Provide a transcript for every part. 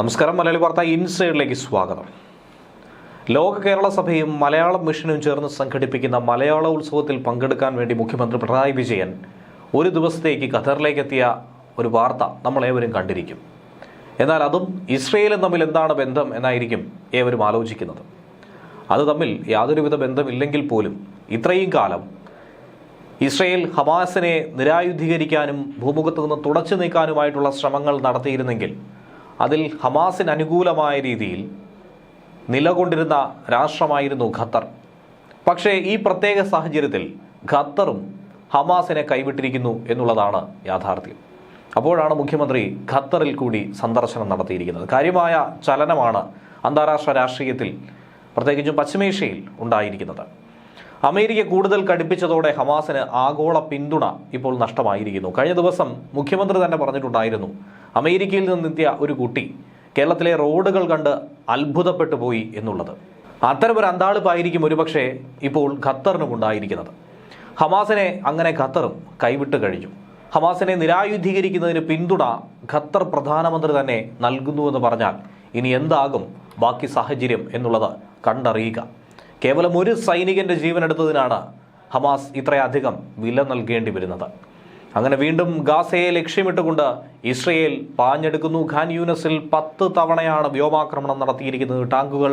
നമസ്കാരം. മലയാളി വാർത്ത ഇൻസൈഡിലേക്ക് സ്വാഗതം. ലോക കേരള സഭയും മലയാളം മിഷനും ചേർന്ന് സംഘടിപ്പിക്കുന്ന മലയാള ഉത്സവത്തിൽ പങ്കെടുക്കാൻ വേണ്ടി മുഖ്യമന്ത്രി പിണറായി വിജയൻ ഒരു ദിവസത്തേക്ക് ഖത്തറിലേക്ക് എത്തിയ ഒരു വാർത്ത നമ്മൾ ഏവരും കണ്ടിരിക്കും. എന്നാൽ അതും ഇസ്രയേലും തമ്മിൽ എന്താണ് ബന്ധം എന്നായിരിക്കും ഏവരും ആലോചിക്കുന്നത്. അത് തമ്മിൽ യാതൊരുവിധ ബന്ധമില്ലെങ്കിൽ പോലും ഇത്രയും കാലം ഇസ്രയേൽ ഹമാസിനെ നിരായുധീകരിക്കാനും ഭൂമുഖത്ത് നിന്ന് തുടച്ചു നീക്കാനുമായിട്ടുള്ള ശ്രമങ്ങൾ നടത്തിയിരുന്നെങ്കിൽ അതിൽ ഹമാസിന് അനുകൂലമായ രീതിയിൽ നിലകൊണ്ടിരുന്ന രാഷ്ട്രമായിരുന്നു ഖത്തർ. പക്ഷേ ഈ പ്രത്യേക സാഹചര്യത്തിൽ ഖത്തറും ഹമാസിനെ കൈവിട്ടിരിക്കുന്നു എന്നുള്ളതാണ് യാഥാർത്ഥ്യം. അപ്പോഴാണ് മുഖ്യമന്ത്രി ഖത്തറിൽ കൂടി സന്ദർശനം നടത്തിയിരിക്കുന്നത്. കാര്യമായ ചലനമാണ് അന്താരാഷ്ട്ര രാഷ്ട്രീയത്തിൽ പ്രത്യേകിച്ചും പശ്ചിമേഷ്യയിൽ ഉണ്ടായിരിക്കുന്നത്. അമേരിക്ക കൂടുതൽ കടുപ്പിച്ചതോടെ ഹമാസിന് ആഗോള പിന്തുണ ഇപ്പോൾ നഷ്ടമായിരിക്കുന്നു. കഴിഞ്ഞ ദിവസം മുഖ്യമന്ത്രി തന്നെ പറഞ്ഞിട്ടുണ്ടായിരുന്നു അമേരിക്കയിൽ നിന്നെത്തിയ ഒരു കുട്ടി കേരളത്തിലെ റോഡുകൾ കണ്ട് അത്ഭുതപ്പെട്ടു പോയി എന്നുള്ളത്. അത്തരമൊരു അന്താളിപ്പായിരിക്കും ഒരുപക്ഷെ ഇപ്പോൾ ഖത്തറിനും ഉണ്ടായിരിക്കുന്നത് ഹമാസിനെ അങ്ങനെ ഖത്തറും കൈവിട്ട് കഴിഞ്ഞു. ഹമാസിനെ നിരായുധീകരിക്കുന്നതിന് പിന്തുണ ഖത്തർ പ്രധാനമന്ത്രി തന്നെ നൽകുന്നുവെന്ന് പറഞ്ഞാൽ ഇനി എന്താകും? ബാക്കി സാഹചര്യം എന്നുള്ളത് കണ്ടറിയുക. കേവലം ഒരു സൈനികന്റെ ജീവനെടുത്തതിനാണ് ഹമാസ് ഇത്രയധികം വില നൽകേണ്ടി വരുന്നത്. അങ്ങനെ വീണ്ടും ഗാസയെ ലക്ഷ്യമിട്ടുകൊണ്ട് ഇസ്രയേൽ പാഞ്ഞെടുക്കുന്നു. ഖാൻ യൂനസിൽ പത്ത് തവണയാണ് വ്യോമാക്രമണം നടത്തിയിരിക്കുന്നത്. ടാങ്കുകൾ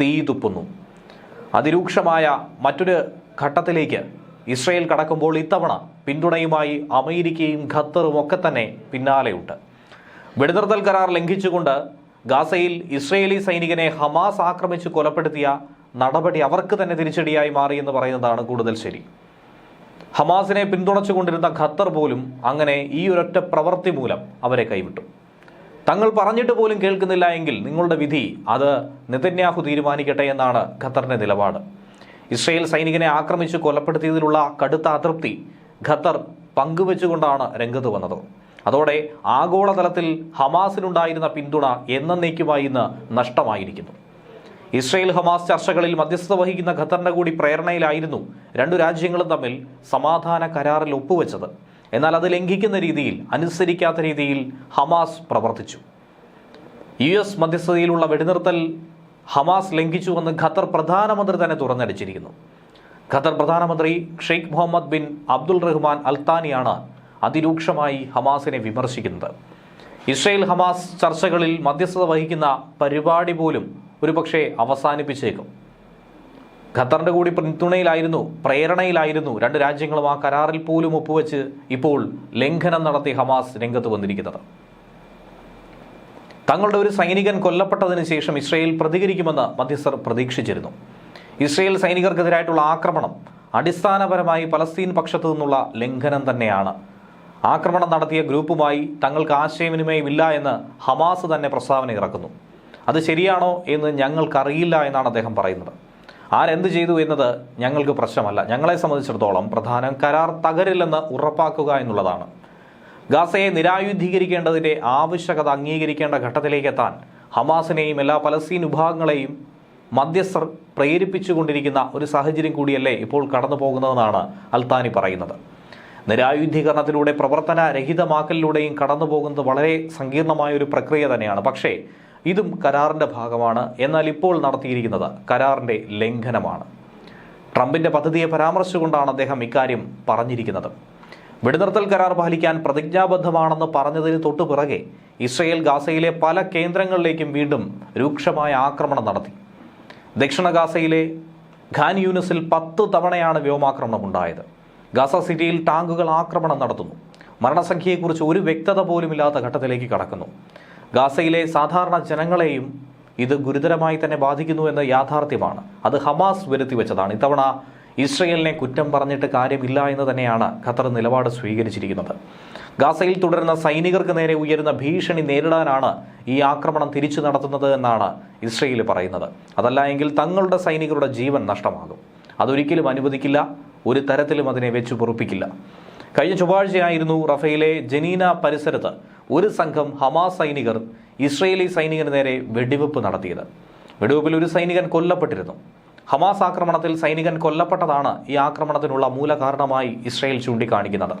തീ തുപ്പുന്നു. അതിരൂക്ഷമായ മറ്റൊരു ഘട്ടത്തിലേക്ക് ഇസ്രയേൽ കടക്കുമ്പോൾ ഇത്തവണ പിന്തുണയുമായി അമേരിക്കയും ഖത്തറും ഒക്കെ തന്നെ പിന്നാലെയുണ്ട്. വെടിനിർത്തൽ കരാർ ലംഘിച്ചുകൊണ്ട് ഗാസയിൽ ഇസ്രയേലി സൈനികനെ ഹമാസ് ആക്രമിച്ച് കൊലപ്പെടുത്തിയ നടപടി അവർക്ക് തന്നെ തിരിച്ചടിയായി മാറിയെന്ന് പറയുന്നതാണ് കൂടുതൽ ശരി. ഹമാസിനെ പിന്തുണച്ചുകൊണ്ടിരുന്ന ഖത്തർ പോലും അങ്ങനെ ഈ ഒരൊറ്റ പ്രവൃത്തി മൂലം അവരെ കൈവിട്ടു. തങ്ങൾ പറഞ്ഞിട്ട് പോലും കേൾക്കുന്നില്ല എങ്കിൽ നിങ്ങളുടെ വിധി അത് നെതന്യാഹു തീരുമാനിക്കട്ടെ എന്നാണ് ഖത്തറിന്റെ നിലപാട്. ഇസ്രയേൽ സൈനികനെ ആക്രമിച്ച് കൊലപ്പെടുത്തിയതിലുള്ള കടുത്ത അതൃപ്തി ഖത്തർ പങ്കുവെച്ചുകൊണ്ടാണ് രംഗത്ത് വന്നത്. അതോടെ ആഗോളതലത്തിൽ ഹമാസിനുണ്ടായിരുന്ന പിന്തുണ എന്നേക്കുമായി ഇന്ന് നഷ്ടമായിരിക്കുന്നു. ഇസ്രയേൽ ഹമാസ് ചർച്ചകളിൽ മധ്യസ്ഥത വഹിക്കുന്ന ഖത്തറിന്റെ കൂടി പ്രേരണയിലായിരുന്നു രണ്ടു രാജ്യങ്ങളും തമ്മിൽ സമാധാന കരാറിൽ ഒപ്പുവെച്ചത്. എന്നാൽ അത് ലംഘിക്കുന്ന രീതിയിൽ അനുസരിക്കാത്ത രീതിയിൽ ഹമാസ് പ്രവർത്തിച്ചു. യു എസ് മധ്യസ്ഥതയിലുള്ള വെടിനിർത്തൽ ഹമാസ് ലംഘിച്ചുവെന്ന് ഖത്തർ പ്രധാനമന്ത്രി തന്നെ തുറന്നടിച്ചിരിക്കുന്നു. ഖത്തർ പ്രധാനമന്ത്രി Sheikh Mohammed bin Abdul Rahman അൽത്താനിയാണ് അതിരൂക്ഷമായി ഹമാസിനെ വിമർശിക്കുന്നത്. ഇസ്രയേൽ ഹമാസ് ചർച്ചകളിൽ മധ്യസ്ഥത വഹിക്കുന്ന പരിപാടി പോലും ഒരുപക്ഷെ അവസാനിപ്പിച്ചേക്കും. ഖത്തറിന്റെ കൂടി പിന്തുണയിലായിരുന്നു പ്രേരണയിലായിരുന്നു രണ്ട് രാജ്യങ്ങളും ആ കരാറിൽ പോലും ഒപ്പുവെച്ച് ഇപ്പോൾ ലംഘനം നടത്തി ഹമാസ് രംഗത്ത് വന്നിരിക്കുന്നത്. തങ്ങളുടെ ഒരു സൈനികൻ കൊല്ലപ്പെട്ടതിന് ശേഷം ഇസ്രയേൽ പ്രതികരിക്കുമെന്ന് മധ്യസ്ഥർ പ്രതീക്ഷിച്ചിരുന്നു. ഇസ്രയേൽ സൈനികർക്കെതിരായിട്ടുള്ള ആക്രമണം അടിസ്ഥാനപരമായി പലസ്തീൻ പക്ഷത്തു നിന്നുള്ള ലംഘനം തന്നെയാണ്. ആക്രമണം നടത്തിയ ഗ്രൂപ്പുമായി തങ്ങൾക്ക് ആശയവിനിമയമില്ല എന്ന് ഹമാസ് തന്നെ പ്രസ്താവന ഇറക്കുന്നു. അത് ശരിയാണോ എന്ന് ഞങ്ങൾക്കറിയില്ല എന്നാണ് അദ്ദേഹം പറയുന്നത്. ആരെന്ത് ചെയ്തു എന്നത് ഞങ്ങൾക്ക് പ്രശ്നമല്ല. ഞങ്ങളെ സംബന്ധിച്ചിടത്തോളം പ്രധാനം കരാർ തകരില്ലെന്ന് ഉറപ്പാക്കുക എന്നുള്ളതാണ്. ഗാസയെ നിരായുധീകരിക്കേണ്ടതിന്റെ ആവശ്യകത അംഗീകരിക്കേണ്ട ഘട്ടത്തിലേക്ക് എത്താൻ ഹമാസിനെയും എല്ലാ പലസ്തീൻ വിഭാഗങ്ങളെയും മധ്യസ്ഥർ പ്രേരിപ്പിച്ചുകൊണ്ടിരിക്കുന്ന ഒരു സാഹചര്യം കൂടിയല്ലേ ഇപ്പോൾ കടന്നു പോകുന്നതെന്നാണ് അൽത്താനി പറയുന്നത്. നിരായുധീകരണത്തിലൂടെ പ്രവർത്തന രഹിതമാക്കലിലൂടെയും കടന്നു പോകുന്നത് വളരെ സങ്കീർണമായ ഒരു പ്രക്രിയ തന്നെയാണ്. പക്ഷേ ഇതും കരാറിന്റെ ഭാഗമാണ്. എന്നാൽ ഇപ്പോൾ നടത്തിയിരിക്കുന്നത് കരാറിന്റെ ലംഘനമാണ്. ട്രംപിന്റെ പദ്ധതിയെ പരാമർശിച്ചുകൊണ്ടാണ് അദ്ദേഹം ഇക്കാര്യം പറഞ്ഞിരിക്കുന്നത്. വെടിനിർത്തൽ കരാർ പാലിക്കാൻ പ്രതിജ്ഞാബദ്ധമാണെന്ന് പറഞ്ഞതിന് തൊട്ടു പിറകെ ഇസ്രയേൽ ഗാസയിലെ പല കേന്ദ്രങ്ങളിലേക്കും വീണ്ടും രൂക്ഷമായ ആക്രമണം നടത്തി. ദക്ഷിണ ഗാസയിലെ ഖാൻ യൂനസിൽ പത്ത് തവണയാണ് വ്യോമാക്രമണം ഉണ്ടായത്. ഗാസ സിറ്റിയിൽ ടാങ്കുകൾ ആക്രമണം നടത്തുന്നു. മരണസംഖ്യയെക്കുറിച്ച് ഒരു വ്യക്തത പോലുമില്ലാത്ത ഘട്ടത്തിലേക്ക് കടക്കുന്നു. ഗാസയിലെ സാധാരണ ജനങ്ങളെയും ഇത് ഗുരുതരമായി തന്നെ ബാധിക്കുന്നു എന്ന യാഥാർത്ഥ്യമാണ്. അത് ഹമാസ് വരുത്തി വെച്ചതാണ്. ഇത്തവണ ഇസ്രയേലിനെ കുറ്റം പറഞ്ഞിട്ട് കാര്യമില്ല എന്ന് തന്നെയാണ് ഖത്തർ നിലപാട് സ്വീകരിച്ചിരിക്കുന്നത്. ഗാസയിൽ തുടരുന്ന സൈനികർക്ക് നേരെ ഉയരുന്ന ഭീഷണി നേരിടാനാണ് ഈ ആക്രമണം തിരിച്ചു നടത്തുന്നത് എന്നാണ് ഇസ്രയേൽ പറയുന്നത്. അതല്ല എങ്കിൽ തങ്ങളുടെ സൈനികരുടെ ജീവൻ നഷ്ടമാകും. അതൊരിക്കലും അനുവദിക്കില്ല. ഒരു തരത്തിലും അതിനെ വെച്ചു പൊറുപ്പിക്കില്ല. കഴിഞ്ഞ ചൊവ്വാഴ്ചയായിരുന്നു റഫയിലെ ജനീന പരിസരത്ത് ഒരു സംഘം ഹമാസ് സൈനികർ ഇസ്രയേലി സൈനികന് നേരെ വെടിവെപ്പ് നടത്തിയത്. വെടിവെപ്പിൽ ഒരു സൈനികൻ കൊല്ലപ്പെട്ടിരുന്നു. ഹമാസ് ആക്രമണത്തിൽ സൈനികൻ കൊല്ലപ്പെട്ടതാണ് ഈ ആക്രമണത്തിനുള്ള മൂലകാരണമായി ഇസ്രയേൽ ചൂണ്ടിക്കാണിക്കുന്നത്.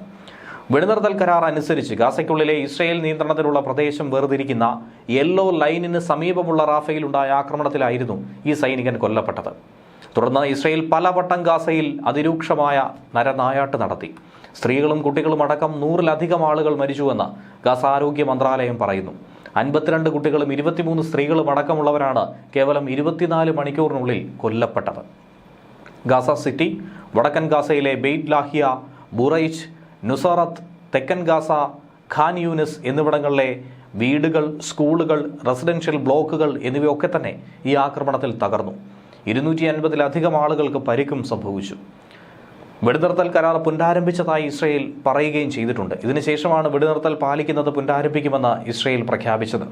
വെടിനിർത്തൽ കരാർ അനുസരിച്ച് ഗാസയ്ക്കുള്ളിലെ ഇസ്രയേൽ നിയന്ത്രണത്തിലുള്ള പ്രദേശം വേർതിരിക്കുന്ന യെല്ലോ ലൈനിന് സമീപമുള്ള റാഫയിൽ ഉണ്ടായ ആക്രമണത്തിലായിരുന്നു ഈ സൈനികൻ കൊല്ലപ്പെട്ടത്. തുടർന്ന് ഇസ്രയേൽ പലവട്ടം ഗാസയിൽ അതിരൂക്ഷമായ നരനായാട്ട് നടത്തി. സ്ത്രീകളും കുട്ടികളും അടക്കം നൂറിലധികം ആളുകൾ മരിച്ചുവെന്ന് ഗാസ ആരോഗ്യ മന്ത്രാലയം പറയുന്നു. അൻപത്തിരണ്ട് കുട്ടികളും ഇരുപത്തിമൂന്ന് സ്ത്രീകളും അടക്കമുള്ളവരാണ് കേവലം ഇരുപത്തിനാല് മണിക്കൂറിനുള്ളിൽ കൊല്ലപ്പെട്ടത്. ഗാസ സിറ്റി വടക്കൻ ഗാസയിലെ ബെയ്റ്റ് ലാഹിയ ബുറൈച്ച് നുസറത്ത് തെക്കൻ ഗാസ ഖാൻ യൂനിസ് എന്നിവിടങ്ങളിലെ വീടുകൾ സ്കൂളുകൾ റെസിഡൻഷ്യൽ ബ്ലോക്കുകൾ എന്നിവയൊക്കെ തന്നെ ഈ ആക്രമണത്തിൽ തകർന്നു. ഇരുന്നൂറ്റി അൻപതിലധികം ആളുകൾക്ക് പരിക്കും സംഭവിച്ചു. വെടിനിർത്തൽ കരാർ പുനരാരംഭിച്ചതായി ഇസ്രയേൽ പറയുകയും ചെയ്തിട്ടുണ്ട്. ഇതിനുശേഷമാണ് വെടിനിർത്തൽ പാലിക്കുന്നത് പുനരാരംഭിക്കുമെന്ന് ഇസ്രയേൽ പ്രഖ്യാപിച്ചത്.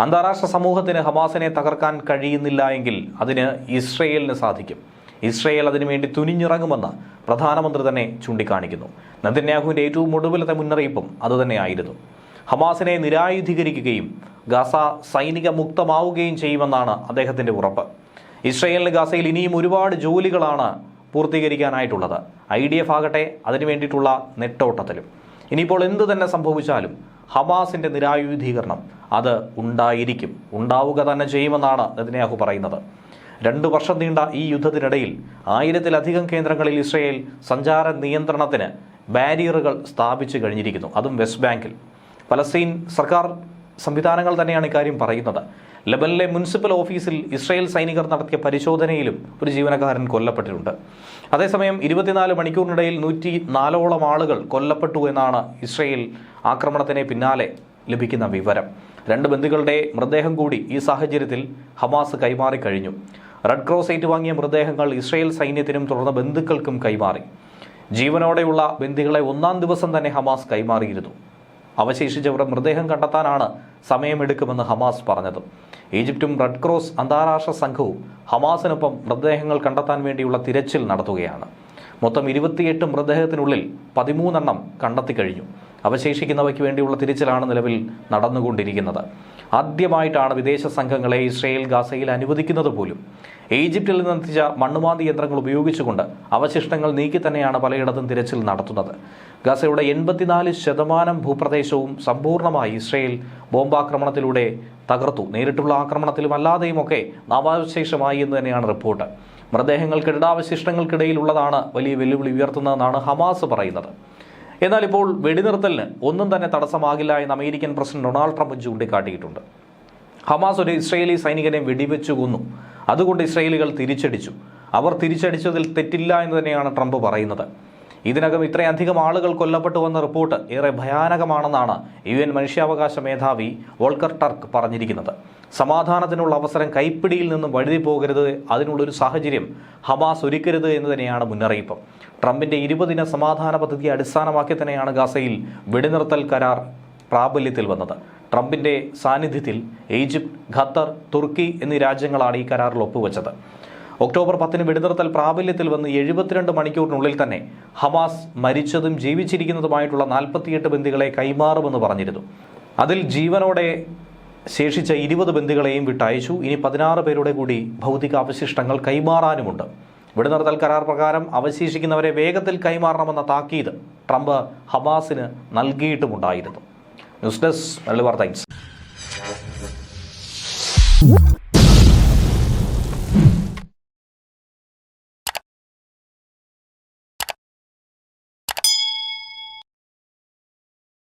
അന്താരാഷ്ട്ര സമൂഹത്തിന് ഹമാസിനെ തകർക്കാൻ കഴിയുന്നില്ല എങ്കിൽ അതിന് ഇസ്രയേലിന് സാധിക്കും. ഇസ്രയേൽ അതിനുവേണ്ടി തുനിഞ്ഞിറങ്ങുമെന്ന് പ്രധാനമന്ത്രി തന്നെ ചൂണ്ടിക്കാണിക്കുന്നു. നദിന്യാഹുവിന്റെ ഏറ്റവും ഒടുവിലത്തെ മുന്നറിയിപ്പും അതുതന്നെയായിരുന്നു. ഹമാസിനെ നിരായുധീകരിക്കുകയും ഗാസ സൈനിക മുക്തമാവുകയും ചെയ്യുമെന്നാണ് അദ്ദേഹത്തിന്റെ ഉറപ്പ്. ഇസ്രയേലിന് ഗാസയിൽ ഇനിയും ഒരുപാട് ജോലികളാണ് പൂർത്തീകരിക്കാനായിട്ടുള്ളത്. ഐ ഡി എഫ് ആകട്ടെ അതിനു വേണ്ടിയിട്ടുള്ള നെട്ടോട്ടത്തിലും. ഇനിയിപ്പോൾ എന്ത് തന്നെ സംഭവിച്ചാലും ഹമാസിന്റെ നിരായുധീകരണം അത് ഉണ്ടായിരിക്കും. ഉണ്ടാവുക തന്നെ ചെയ്യുമെന്നാണ് നെതന്യാഹു പറയുന്നത്. രണ്ടു വർഷം നീണ്ട ഈ യുദ്ധത്തിനിടയിൽ ആയിരത്തിലധികം കേന്ദ്രങ്ങളിൽ ഇസ്രയേൽ സഞ്ചാര നിയന്ത്രണത്തിന് ബാരിയറുകൾ സ്ഥാപിച്ചു കഴിഞ്ഞിരിക്കുന്നു. അതും വെസ്റ്റ് ബാങ്കിൽ. പലസ്തീൻ സർക്കാർ സംവിധാനങ്ങൾ തന്നെയാണ് ഇക്കാര്യം പറയുന്നത്. ലബനിലെ മുനിസിപ്പൽ ഓഫീസിൽ ഇസ്രായേൽ സൈനികർ നടത്തിയ പരിശോധനയിലും ഒരു ജീവനക്കാരൻ കൊല്ലപ്പെട്ടിട്ടുണ്ട്. അതേസമയം ഇരുപത്തിനാല് മണിക്കൂറിനിടയിൽ നൂറ്റി നാലോളം ആളുകൾ കൊല്ലപ്പെട്ടു എന്നാണ് ഇസ്രയേൽ ആക്രമണത്തിന് പിന്നാലെ ലഭിക്കുന്ന വിവരം. രണ്ട് ബന്ധുക്കളുടെ മൃതദേഹം കൂടി ഈ സാഹചര്യത്തിൽ ഹമാസ് കൈമാറി കഴിഞ്ഞു. റെഡ് ക്രോസ് ഏറ്റുവാങ്ങിയ മൃതദേഹങ്ങൾ ഇസ്രയേൽ സൈന്യത്തിനും തുടർന്ന് ബന്ധുക്കൾക്കും കൈമാറി. ജീവനോടെയുള്ള ബന്ദികളെ ഒന്നാം ദിവസം തന്നെ ഹമാസ് കൈമാറിയിരുന്നു. അവശേഷിച്ചവരുടെ മൃതദേഹം കണ്ടെത്താനാണ് സമയമെടുക്കുമെന്ന് ഹമാസ് പറഞ്ഞത്. ഈജിപ്തും റെഡ് ക്രോസ് അന്താരാഷ്ട്ര സംഘവും ഹമാസിനൊപ്പം മൃതദേഹങ്ങൾ കണ്ടെത്താൻ വേണ്ടിയുള്ള തിരച്ചിൽ നടത്തുകയാണ്. മൊത്തം ഇരുപത്തിയെട്ട് മൃതദേഹത്തിനുള്ളിൽ പതിമൂന്നെണ്ണം കണ്ടെത്തി കഴിഞ്ഞു. അവശേഷിക്കുന്നവയ്ക്ക് വേണ്ടിയുള്ള തിരിച്ചിലാണ് നിലവിൽ നടന്നുകൊണ്ടിരിക്കുന്നത്. ആദ്യമായിട്ടാണ് വിദേശ സംഘങ്ങളെ ഇസ്രയേൽ ഗാസയിൽ അനുവദിക്കുന്നത് പോലും. ഈജിപ്തിൽ നിന്നെത്തിച്ച മണ്ണുമാന്തി യന്ത്രങ്ങൾ ഉപയോഗിച്ചുകൊണ്ട് അവശിഷ്ടങ്ങൾ നീക്കി തന്നെയാണ് പലയിടത്തും തിരച്ചിൽ നടത്തുന്നത്. ഗസയുടെ എൺപത്തിനാല് ശതമാനം ഭൂപ്രദേശവും സമ്പൂർണമായി ഇസ്രയേൽ ബോംബാക്രമണത്തിലൂടെ തകർത്തു. നേരിട്ടുള്ള ആക്രമണത്തിലും അല്ലാതെയുമൊക്കെ നവാവശേഷമായി എന്ന് തന്നെയാണ് റിപ്പോർട്ട്. മൃതദേഹങ്ങൾ കിരീടാവശിഷ്ടങ്ങൾക്കിടയിലുള്ളതാണ് വലിയ വെല്ലുവിളി ഉയർത്തുന്നതെന്നാണ് ഹമാസ് പറയുന്നത്. എന്നാൽ ഇപ്പോൾ വെടിനിർത്തലിന് ഒന്നും തന്നെ തടസ്സമാകില്ല എന്ന് അമേരിക്കൻ പ്രസിഡന്റ് ഡൊണാൾഡ് ട്രംപ് ചൂണ്ടിക്കാട്ടിയിട്ടുണ്ട്. ഹമാസ് ഒരു ഇസ്രയേലി സൈനികനെ വെടിവെച്ചു കൊന്നു. അതുകൊണ്ട് ഇസ്രയേലികൾ തിരിച്ചടിച്ചു. അവർ തിരിച്ചടിച്ചതിൽ തെറ്റില്ല എന്ന് തന്നെയാണ് ട്രംപ് പറയുന്നത്. ഇതിനകം ഇത്രയധികം ആളുകൾ കൊല്ലപ്പെട്ടുവെന്ന റിപ്പോർട്ട് ഏറെ ഭയാനകമാണെന്നാണ് യു എൻ മനുഷ്യാവകാശ മേധാവി വോൾക്കർ ടർക്ക് പറഞ്ഞിരിക്കുന്നത്. സമാധാനത്തിനുള്ള അവസരം കൈപ്പിടിയിൽ നിന്നും വഴുതി പോകരുത് അതിനുള്ളൊരു സാഹചര്യം ഹമാസ് ഒരുക്കരുത് എന്ന് തന്നെയാണ് മുന്നറിയിപ്പ്. ട്രംപിന്റെ ഇരുപതിന സമാധാന പദ്ധതിയെ അടിസ്ഥാനമാക്കി തന്നെയാണ് ഗാസയിൽ വെടിനിർത്തൽ കരാർ പ്രാബല്യത്തിൽ വന്നത്. ട്രംപിന്റെ സാന്നിധ്യത്തിൽ ഈജിപ്ത് ഖത്തർ തുർക്കി എന്നീ രാജ്യങ്ങളാണ് ഈ കരാറിൽ ഒപ്പുവെച്ചത്. ഒക്ടോബർ പത്തിന് വെടിനിർത്തൽ പ്രാബല്യത്തിൽ വന്ന് എഴുപത്തിരണ്ട് മണിക്കൂറിനുള്ളിൽ തന്നെ ഹമാസ് മരിച്ചതും ജീവിച്ചിരിക്കുന്നതുമായിട്ടുള്ള നാൽപ്പത്തിയെട്ട് ബന്ദികളെ കൈമാറുമെന്ന് പറഞ്ഞിരുന്നു. അതിൽ ജീവനോടെ ശേഷിച്ച ഇരുപത് ബന്ദികളെയും വിട്ടയച്ചു. ഇനി പതിനാറ് പേരുടെ കൂടി ഭൗതിക അവശിഷ്ടങ്ങൾ കൈമാറാനുമുണ്ട്. വെടിനിർത്തൽ കരാർ പ്രകാരം അവശേഷിക്കുന്നവരെ വേഗത്തിൽ കൈമാറണമെന്ന താക്കീത് ട്രംപ് ഹമാസിന് നൽകിയിട്ടുമുണ്ടായിരുന്നു. News desk Malabar Times